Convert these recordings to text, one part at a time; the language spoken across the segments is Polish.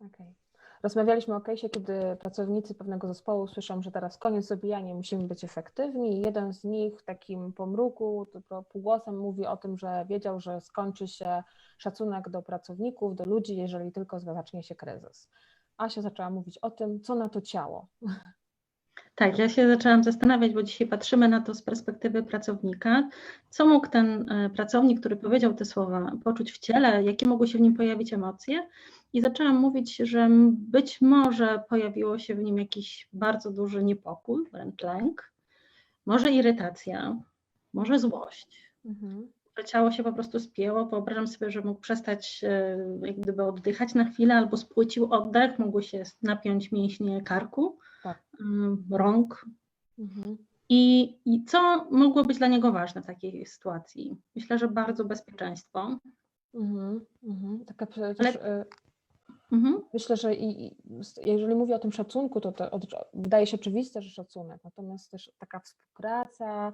Okay. Rozmawialiśmy o case'ie, kiedy pracownicy pewnego zespołu słyszą, że teraz koniec z obijaniem, musimy być efektywni. Jeden z nich w takim pomruku, półgłosem mówi o tym, że wiedział, że skończy się szacunek do pracowników, do ludzi, jeżeli tylko zacznie się kryzys. Asia zaczęła mówić o tym, co na to ciało. Tak, ja się zaczęłam zastanawiać, bo dzisiaj patrzymy na to z perspektywy pracownika. Co mógł ten e, pracownik, który powiedział te słowa, poczuć w ciele, jakie mogły się w nim pojawić emocje? I zaczęłam mówić, że być może pojawiło się w nim jakiś bardzo duży niepokój, wręcz lęk, może irytacja, może złość. Mhm. Ciało się po prostu spięło. Wyobrażam sobie, że mógł przestać e, jak gdyby oddychać na chwilę albo spłycił oddech, mogły się napiąć mięśnie karku tak. rąk. Mhm. I, I co mogło być dla niego ważne w takiej sytuacji? Myślę, że bardzo bezpieczeństwo. Mhm, mhm. Taka przecież, Ale... Mhm. Myślę, że i, jeżeli mówię o tym szacunku, to, to wydaje się oczywiste, że szacunek, natomiast też taka współpraca,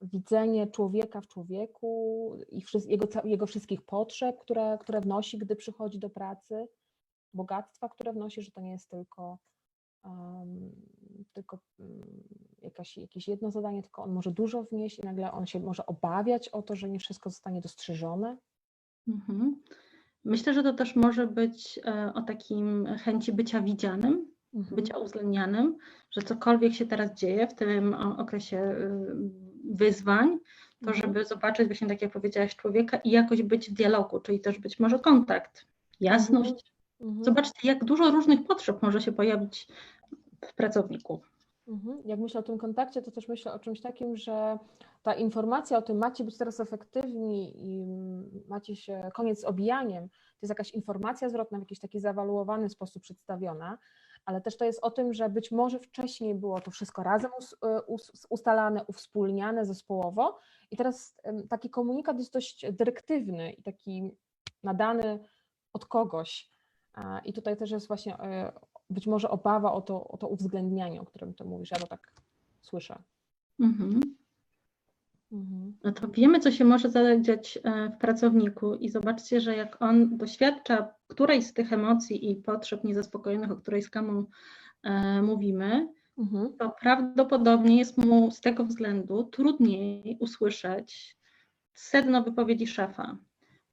widzenie człowieka w człowieku i jego, jego wszystkich potrzeb, które, które wnosi, gdy przychodzi do pracy, bogactwa, które wnosi, że to nie jest tylko tylko mm, jakaś, jakieś jedno zadanie, tylko on może dużo wnieść i nagle on się może obawiać o to, że nie wszystko zostanie dostrzeżone. Mhm. Myślę, że to też może być e, o takim chęci bycia widzianym, mhm. bycia uwzględnianym, że cokolwiek się teraz dzieje w tym okresie y, wyzwań, to mhm. żeby zobaczyć właśnie tak jak powiedziałaś człowieka i jakoś być w dialogu, czyli też być może kontakt, jasność. Mhm. Zobaczcie, jak dużo różnych potrzeb może się pojawić pracowników. Mhm. Jak myślę o tym kontakcie, to też myślę o czymś takim, że ta informacja o tym, macie być teraz efektywni i macie się, koniec z obijaniem, to jest jakaś informacja zwrotna w jakiś taki zawaluowany sposób przedstawiona, ale też to jest o tym, że być może wcześniej było to wszystko razem ustalane, uwspólniane zespołowo i teraz taki komunikat jest dość dyrektywny i taki nadany od kogoś. I tutaj też jest właśnie e, być może obawa o to, o to uwzględnianie, o którym ty mówisz. Ja to tak słyszę. Mhm. Mhm. No to wiemy, co się może zadziać e, w pracowniku i zobaczcie, że jak on doświadcza którejś z tych emocji i potrzeb niezaspokojonych, o której z Kamą e, mówimy, mhm. to prawdopodobnie jest mu z tego względu trudniej usłyszeć sedno wypowiedzi szefa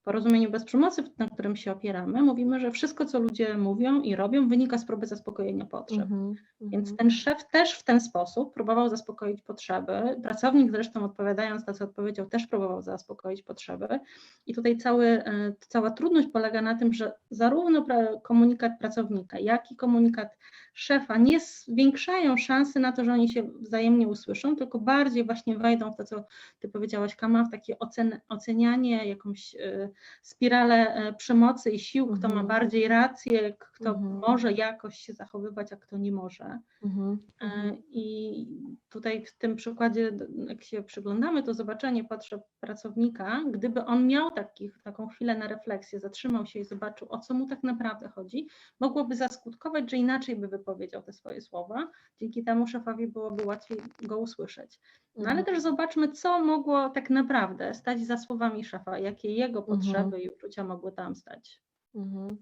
porozumieniu bez przemocy, na którym się opieramy, mówimy, że wszystko, co ludzie mówią i robią, wynika z próby zaspokojenia potrzeb. Mm -hmm, Więc ten szef też w ten sposób próbował zaspokoić potrzeby. Pracownik zresztą odpowiadając na co odpowiedział, też próbował zaspokoić potrzeby. I tutaj cały, e, cała trudność polega na tym, że zarówno komunikat pracownika, jak i komunikat szefa nie zwiększają szansy na to, że oni się wzajemnie usłyszą, tylko bardziej właśnie wejdą w to, co Ty powiedziałaś, Kama, w takie ocen, ocenianie, jakąś y, spiralę e, przemocy i sił, kto ma mhm. bardziej rację, kto mhm. może jakoś się zachowywać, a kto nie może. Mhm. E, I tutaj w tym przykładzie, jak się przyglądamy, to zobaczenie potrzeb pracownika, gdyby on miał takich, taką chwilę na refleksję, zatrzymał się i zobaczył, o co mu tak naprawdę chodzi, mogłoby zaskutkować, że inaczej by wypowiedział te swoje słowa. Dzięki temu szefowi byłoby łatwiej go usłyszeć. No ale też zobaczmy, co mogło tak naprawdę stać za słowami szefa, jakie jego potrzeby mhm. i uczucia mogły tam stać. Mhm.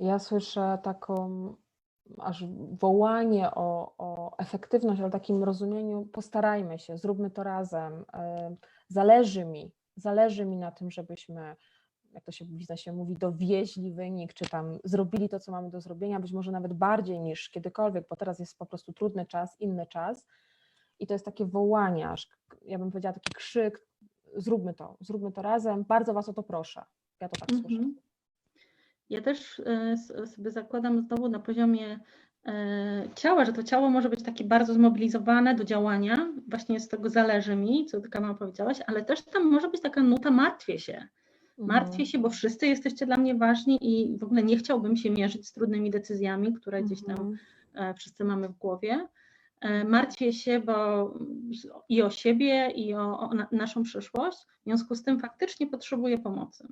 Ja słyszę taką aż wołanie o, o efektywność, ale takim rozumieniu postarajmy się, zróbmy to razem. Zależy mi, zależy mi na tym, żebyśmy, jak to się w biznesie mówi, dowieźli wynik, czy tam zrobili to, co mamy do zrobienia, być może nawet bardziej niż kiedykolwiek, bo teraz jest po prostu trudny czas, inny czas. I to jest takie wołanie, aż ja bym powiedziała taki krzyk, zróbmy to, zróbmy to razem, bardzo Was o to proszę. Ja to tak -hmm. słyszę. Ja też e, sobie zakładam znowu na poziomie e, ciała, że to ciało może być takie bardzo zmobilizowane do działania, właśnie z tego zależy mi, co ty Kama powiedziałaś, ale też tam może być taka nuta martwię się. Martwię mhm. się, bo wszyscy jesteście dla mnie ważni i w ogóle nie chciałbym się mierzyć z trudnymi decyzjami, które gdzieś tam mhm. e, wszyscy mamy w głowie. Martwię się, bo i o siebie, i o, o naszą przyszłość. W związku z tym faktycznie potrzebuję pomocy.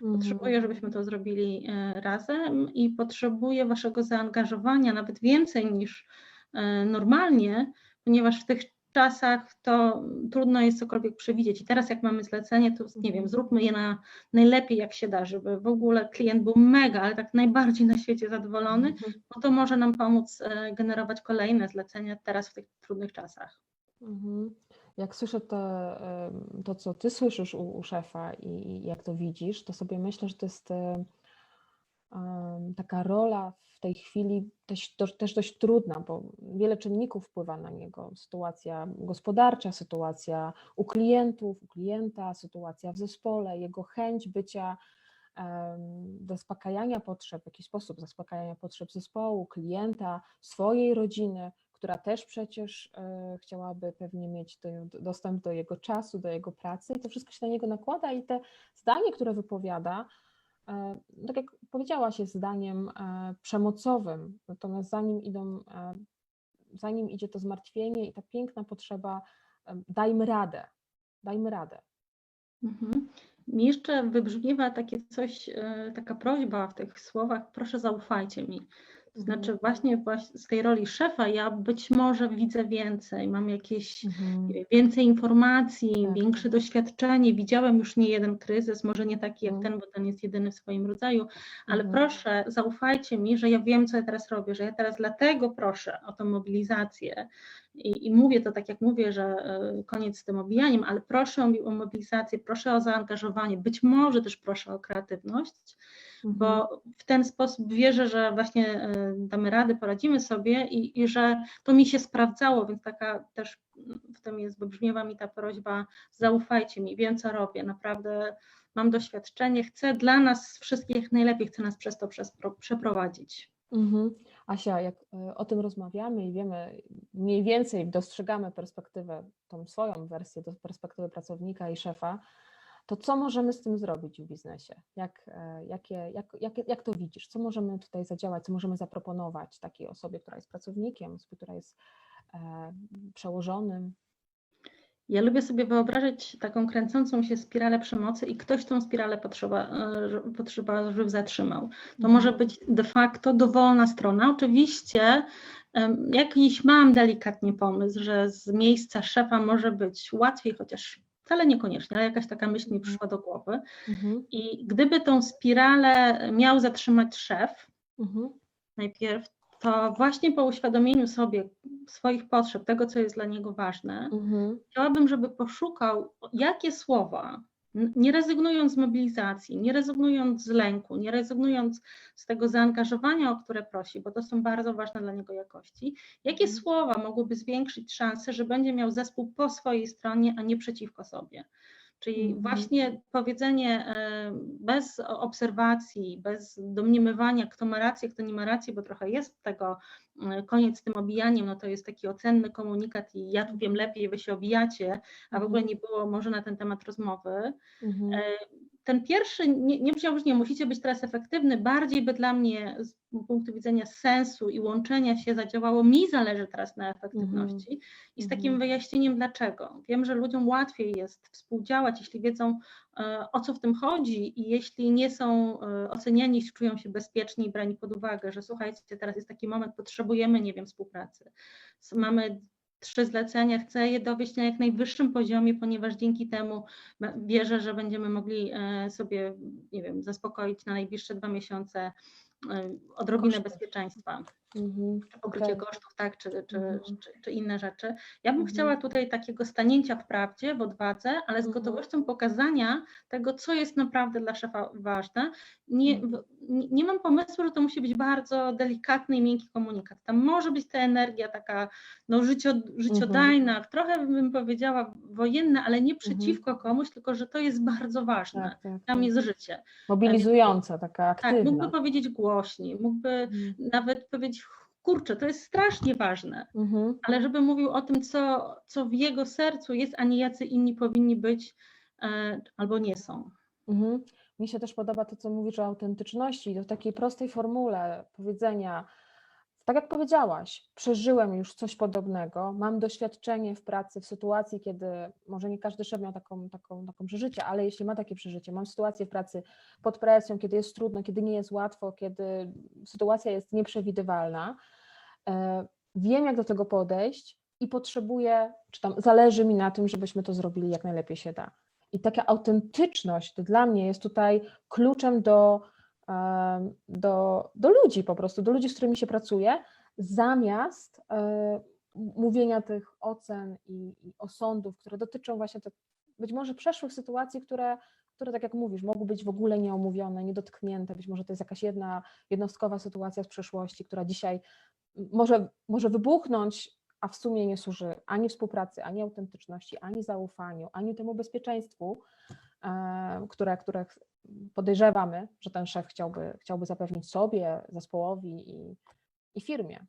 Potrzebuję, mhm. żebyśmy to zrobili e, razem i potrzebuję Waszego zaangażowania, nawet więcej niż e, normalnie, ponieważ w tych czasach to trudno jest cokolwiek przewidzieć. I teraz jak mamy zlecenie, to nie wiem, zróbmy je na najlepiej jak się da, żeby w ogóle klient był mega, ale tak najbardziej na świecie zadowolony, Mhm. bo to może nam pomóc e, generować kolejne zlecenia teraz w tych trudnych czasach. Mhm. Jak słyszę em, to, co ty słyszysz u, u szefa i, jak to widzisz, to sobie myślę, że to jest taka rola w tej chwili też, też, dość trudna, bo wiele czynników wpływa na niego. Sytuacja gospodarcza, sytuacja u klientów, u klienta, sytuacja w zespole, jego chęć bycia zaspokajania potrzeb, w jakiś sposób zaspokajania potrzeb zespołu, klienta, swojej rodziny, która też przecież e, chciałaby pewnie mieć do, dostęp do jego czasu, do jego pracy i to wszystko się na niego nakłada i te zdanie, które wypowiada, tak jak powiedziałaś, jest zdaniem e, przemocowym, natomiast za nim idą, e, za nim idzie to zmartwienie i ta piękna potrzeba, e, dajmy radę, dajmy radę. Mhm. Mi jeszcze wybrzmiewa takie coś, e, taka prośba w tych słowach, proszę zaufajcie mi. To znaczy Mhm. właśnie, właśnie z tej roli szefa ja być może widzę więcej, mam jakieś Mhm. wiem, więcej informacji, Tak. większe doświadczenie, widziałem już nie jeden kryzys, może nie taki jak Mhm. ten, bo ten jest jedyny w swoim rodzaju, ale Mhm. proszę zaufajcie mi, że ja wiem, co ja teraz robię, że ja teraz dlatego proszę o tą mobilizację i, i mówię to tak jak mówię, że e, koniec z tym obijaniem, ale proszę o, mobilizację, proszę o zaangażowanie, być może też proszę o kreatywność, Mhm. bo w ten sposób wierzę, że właśnie e, damy radę, poradzimy sobie i, i że to mi się sprawdzało, więc taka też w tym jest, wybrzmiewa mi ta prośba, zaufajcie mi, wiem co robię, naprawdę mam doświadczenie, chcę dla nas wszystkich najlepiej, chcę nas przez to przespro- przeprowadzić. Mhm. Asia, jak e, o tym rozmawiamy i wiemy, mniej więcej dostrzegamy perspektywę, tą swoją wersję, do perspektywy pracownika i szefa, to co możemy z tym zrobić w biznesie? Jak, e, jakie, jak, jak, jak to widzisz? Co możemy tutaj zadziałać? Co możemy zaproponować takiej osobie, która jest pracownikiem, która jest e, przełożonym? Ja lubię sobie wyobrazić taką kręcącą się spiralę przemocy i ktoś tą spiralę potrzeba, e, potrzeba żeby zatrzymał. To może być de facto dowolna strona. Oczywiście jakiś mam delikatnie pomysł, że z miejsca szefa może być łatwiej, chociaż wcale niekoniecznie, ale jakaś taka myśl mi przyszła do głowy. Mhm. I gdyby tą spiralę miał zatrzymać szef Mhm. najpierw, to właśnie po uświadomieniu sobie swoich potrzeb, tego, co jest dla niego ważne, Mhm. chciałabym, żeby poszukał, jakie słowa, nie rezygnując z mobilizacji, nie rezygnując z lęku, nie rezygnując z tego zaangażowania, o które prosi, bo to są bardzo ważne dla niego jakości, jakie Mhm. słowa mogłyby zwiększyć szanse, że będzie miał zespół po swojej stronie, a nie przeciwko sobie. Czyli Mhm. właśnie powiedzenie e, bez obserwacji, bez domniemywania, kto ma rację, kto nie ma racji, bo trochę jest tego e, koniec z tym obijaniem, no to jest taki ocenny komunikat i ja tu wiem lepiej, wy się obijacie, a w ogóle nie było może na ten temat rozmowy. Mhm. Ten pierwszy, nie, nie musiał być, nie musicie być teraz efektywny, bardziej by dla mnie z punktu widzenia sensu i łączenia się zadziałało, mi zależy teraz na efektywności i z takim Mhm. wyjaśnieniem dlaczego. Wiem, że ludziom łatwiej jest współdziałać, jeśli wiedzą e, o co w tym chodzi i jeśli nie są e, oceniani, czują się bezpieczni i brani pod uwagę, że słuchajcie, teraz jest taki moment, potrzebujemy, nie wiem, współpracy. Mamy trzy zlecenia, chcę je dowieść na jak najwyższym poziomie, ponieważ dzięki temu wierzę, że będziemy mogli e, sobie, nie wiem, zaspokoić na najbliższe dwa miesiące e, odrobinę bezpieczeństwa Mhm. czy pokrycie Okej. kosztów, tak, czy, czy, Mhm. czy, czy inne rzeczy. Ja bym Mhm. chciała tutaj takiego stanięcia w prawdzie, w odwadze, ale z Mhm. gotowością pokazania tego, co jest naprawdę dla szefa ważne. Nie, Mhm. nie, nie mam pomysłu, że to musi być bardzo delikatny i miękki komunikat. Tam może być ta energia taka no, życio, życiodajna, trochę bym powiedziała wojenna, ale nie przeciwko komuś, tylko że to jest bardzo ważne. Tak, tak, Tam tak. jest życie. Mobilizująca, taka Tak, aktywna. mógłby powiedzieć głośniej, mógłby Mhm. nawet powiedzieć, kurczę, to jest strasznie ważne, Mhm. ale żeby mówił o tym, co, co w jego sercu jest, a nie jacy inni powinni być e, albo nie są. Mhm. Mi się też podoba to, co mówisz o autentyczności, w takiej prostej formule powiedzenia, tak jak powiedziałaś, przeżyłem już coś podobnego, mam doświadczenie w pracy, w sytuacji, kiedy może nie każdy szef miał taką, taką, taką przeżycie, ale jeśli ma takie przeżycie, mam sytuację w pracy pod presją, kiedy jest trudno, kiedy nie jest łatwo, kiedy sytuacja jest nieprzewidywalna, e, wiem jak do tego podejść, i potrzebuję, czy tam zależy mi na tym, żebyśmy to zrobili jak najlepiej się da. I taka autentyczność dla mnie jest tutaj kluczem do, do, do ludzi po prostu, do ludzi, z którymi się pracuje, zamiast e, mówienia tych ocen i, i osądów, które dotyczą właśnie te, być może przeszłych sytuacji, które, które, tak jak mówisz, mogły być w ogóle nieomówione, niedotknięte, być może to jest jakaś jedna jednostkowa sytuacja z przeszłości, która dzisiaj może, może wybuchnąć, a w sumie nie służy ani współpracy, ani autentyczności, ani zaufaniu, ani temu bezpieczeństwu, które, które podejrzewamy, że ten szef chciałby, chciałby zapewnić sobie, zespołowi i, i firmie.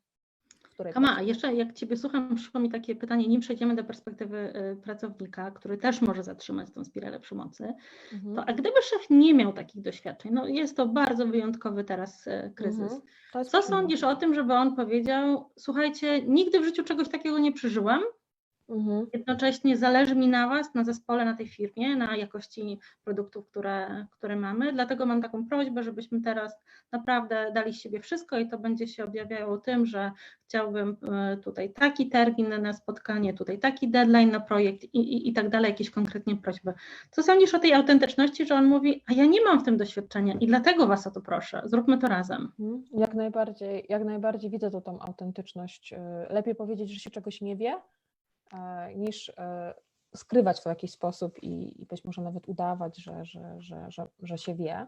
Kama, a jeszcze jak Ciebie słucham, przyszło mi takie pytanie, nim przejdziemy do perspektywy y, pracownika, który też może zatrzymać tą spiralę przemocy, Mhm. to a gdyby szef nie miał takich doświadczeń, no jest to bardzo wyjątkowy teraz y, kryzys, Mhm. Co sądzisz o tym, żeby on powiedział, słuchajcie, nigdy w życiu czegoś takiego nie przeżyłem, Mhm. Jednocześnie zależy mi na Was, na zespole, na tej firmie, na jakości produktów, które, które mamy. Dlatego mam taką prośbę, żebyśmy teraz naprawdę dali z siebie wszystko i to będzie się objawiało tym, że chciałbym e, tutaj taki termin na spotkanie, tutaj taki deadline na projekt i, i, i tak dalej, jakieś konkretnie prośby. Co sądzisz o tej autentyczności, że on mówi, a ja nie mam w tym doświadczenia i dlatego Was o to proszę, zróbmy to razem. Mhm. Jak najbardziej, jak najbardziej widzę tu tą autentyczność. Y, Lepiej powiedzieć, że się czegoś nie wie, e, niż e, skrywać to w jakiś sposób i, i być może nawet udawać, że, że, że, że, że się wie.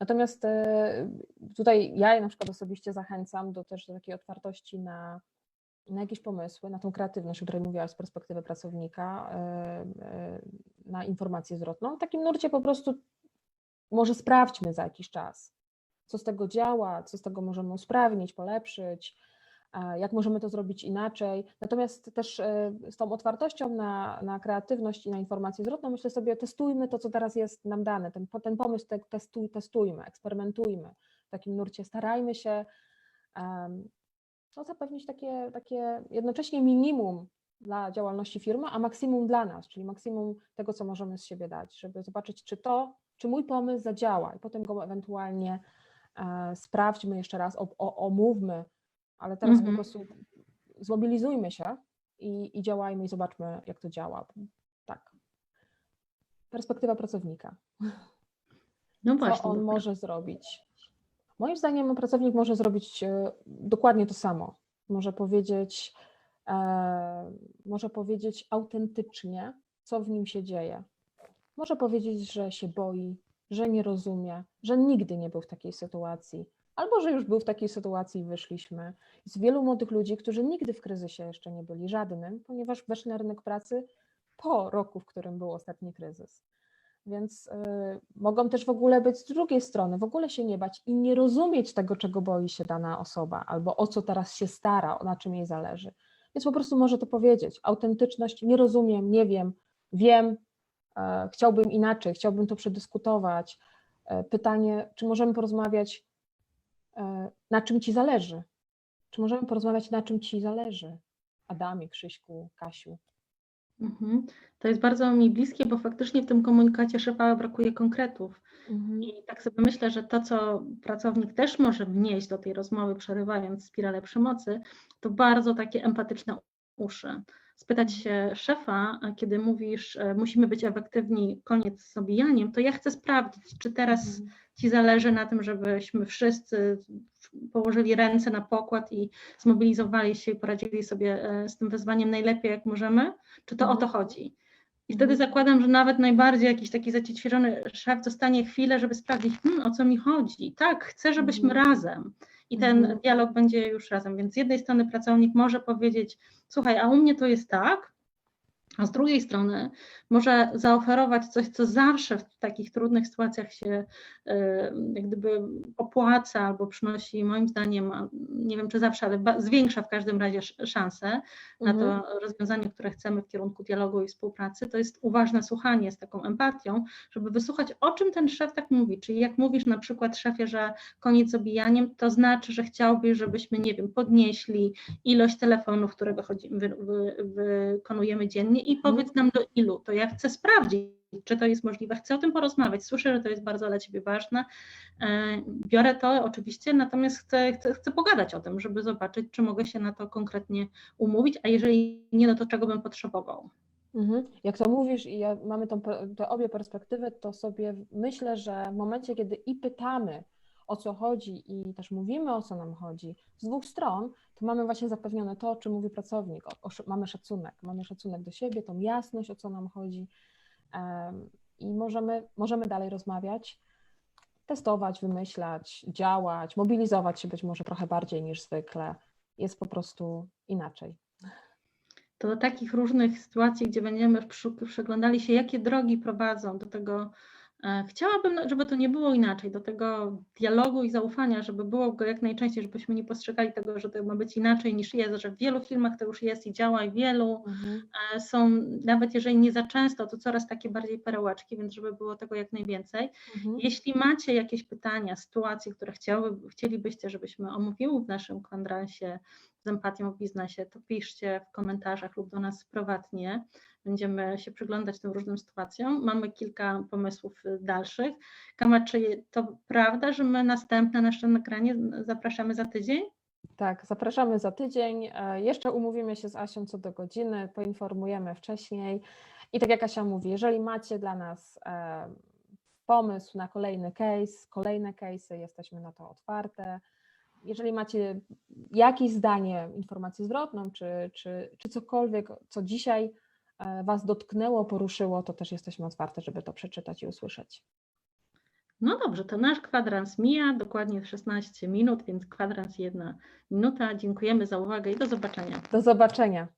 Natomiast e, tutaj ja na przykład osobiście zachęcam do też takiej otwartości na, na jakieś pomysły, na tą kreatywność, o której mówiłaś z perspektywy pracownika, e, e, na informację zwrotną. W takim nurcie po prostu może sprawdźmy za jakiś czas, co z tego działa, co z tego możemy usprawnić, polepszyć, e, jak możemy to zrobić inaczej. Natomiast też e, z tą otwartością na, na kreatywność i na informację zwrotną, myślę sobie, testujmy to, co teraz jest nam dane, ten, ten pomysł te, testuj, testujmy, eksperymentujmy w takim nurcie, starajmy się no, zapewnić takie, takie jednocześnie minimum dla działalności firmy, a maksimum dla nas, czyli maksimum tego, co możemy z siebie dać, żeby zobaczyć, czy to, czy mój pomysł zadziała. I potem go ewentualnie e, sprawdźmy jeszcze raz, omówmy, ale teraz Mhm. po prostu zmobilizujmy się i, i działajmy i zobaczmy, jak to działa. Tak. Perspektywa pracownika. No Co właśnie. on dobra. może zrobić? Moim zdaniem pracownik może zrobić e, dokładnie to samo. Może powiedzieć, e, może powiedzieć autentycznie, co w nim się dzieje. Może powiedzieć, że się boi, że nie rozumie, że nigdy nie był w takiej sytuacji, albo że już był w takiej sytuacji i wyszliśmy. Jest wielu młodych ludzi, którzy nigdy w kryzysie jeszcze nie byli żadnym, ponieważ weszli na rynek pracy po roku, w którym był ostatni kryzys. Więc y, mogą też w ogóle być z drugiej strony, w ogóle się nie bać i nie rozumieć tego, czego boi się dana osoba, albo o co teraz się stara, na czym jej zależy. Więc po prostu może to powiedzieć. Autentyczność, nie rozumiem, nie wiem, wiem, e, chciałbym inaczej, chciałbym to przedyskutować. E, pytanie, czy możemy porozmawiać, na czym ci zależy? Czy możemy porozmawiać, na czym ci zależy? Adamie, Krzyśku, Kasiu. Mhm. To jest bardzo mi bliskie, bo faktycznie w tym komunikacie szefa brakuje konkretów. Mhm. I tak sobie myślę, że to, co pracownik też może wnieść do tej rozmowy, przerywając spiralę przemocy, to bardzo takie empatyczne uszy. Spytać się szefa, kiedy mówisz, e, musimy być efektywni, koniec z zabijaniem, to ja chcę sprawdzić, czy teraz Mhm. Ci zależy na tym, żebyśmy wszyscy położyli ręce na pokład i zmobilizowali się i poradzili sobie e, z tym wyzwaniem najlepiej, jak możemy? Czy to o to Mhm. chodzi? I wtedy Mhm. zakładam, że nawet najbardziej jakiś taki zaciećwiony szef dostanie chwilę, żeby sprawdzić, hmm, o co mi chodzi. Tak, chcę, żebyśmy razem. I ten Mhm. dialog będzie już razem. Więc z jednej strony pracownik może powiedzieć, słuchaj, a u mnie to jest tak, a z drugiej strony może zaoferować coś, co zawsze w takich trudnych sytuacjach się e, jak gdyby opłaca albo przynosi moim zdaniem, nie wiem czy zawsze, ale zwiększa w każdym razie sz- szanse na Mhm. to rozwiązanie, które chcemy w kierunku dialogu i współpracy, to jest uważne słuchanie z taką empatią, żeby wysłuchać o czym ten szef tak mówi, czyli jak mówisz na przykład szefie, że koniec z obijaniem, to znaczy, że chciałbyś, żebyśmy, nie wiem, podnieśli ilość telefonów, które wychodzi, wy, wy, wykonujemy dziennie i powiedz nam do ilu, to ja chcę sprawdzić, czy to jest możliwe. Chcę o tym porozmawiać. Słyszę, że to jest bardzo dla Ciebie ważne. E, Biorę to oczywiście, natomiast chcę, chcę, chcę pogadać o tym, żeby zobaczyć, czy mogę się na to konkretnie umówić, a jeżeli nie, no to czego bym potrzebował. Mhm. Jak to mówisz i ja, mamy tą, te obie perspektywy, to sobie myślę, że w momencie, kiedy i pytamy, o co chodzi i też mówimy, o co nam chodzi z dwóch stron, to mamy właśnie zapewnione to, o czym mówi pracownik. O, o, mamy szacunek, mamy szacunek do siebie, tą jasność, o co nam chodzi em, i możemy, możemy dalej rozmawiać, testować, wymyślać, działać, mobilizować się być może trochę bardziej niż zwykle. Jest po prostu inaczej. to do takich różnych sytuacji, gdzie będziemy przy- przyglądali się, jakie drogi prowadzą do tego, chciałabym, no, żeby to nie było inaczej, do tego dialogu i zaufania, żeby było go jak najczęściej, żebyśmy nie postrzegali tego, że to ma być inaczej niż jest, że w wielu filmach to już jest i działa i wielu e, są, nawet jeżeli nie za często, to coraz takie bardziej perełeczki, więc żeby było tego jak najwięcej. Mhm. Jeśli macie jakieś pytania, sytuacje, które chcielibyście, żebyśmy omówiły w naszym kwadransie z empatią w biznesie, to piszcie w komentarzach lub do nas prywatnie. Będziemy się przyglądać tym różnym sytuacjom. Mamy kilka pomysłów y, dalszych. Kama, czy to prawda, że my następne nasze nagranie zapraszamy za tydzień? Tak, zapraszamy za tydzień. E, Jeszcze umówimy się z Asią co do godziny, poinformujemy wcześniej. I tak jak Asia mówi, jeżeli macie dla nas e, pomysł na kolejny case, kolejne case'y, jesteśmy na to otwarte. Jeżeli macie jakieś zdanie, informację zwrotną, czy, czy, czy cokolwiek, co dzisiaj Was dotknęło, poruszyło, to też jesteśmy otwarte, żeby to przeczytać i usłyszeć. No dobrze, to nasz kwadrans mija, dokładnie 16 minut, więc kwadrans jedna minuta. Dziękujemy za uwagę i do zobaczenia. Do zobaczenia.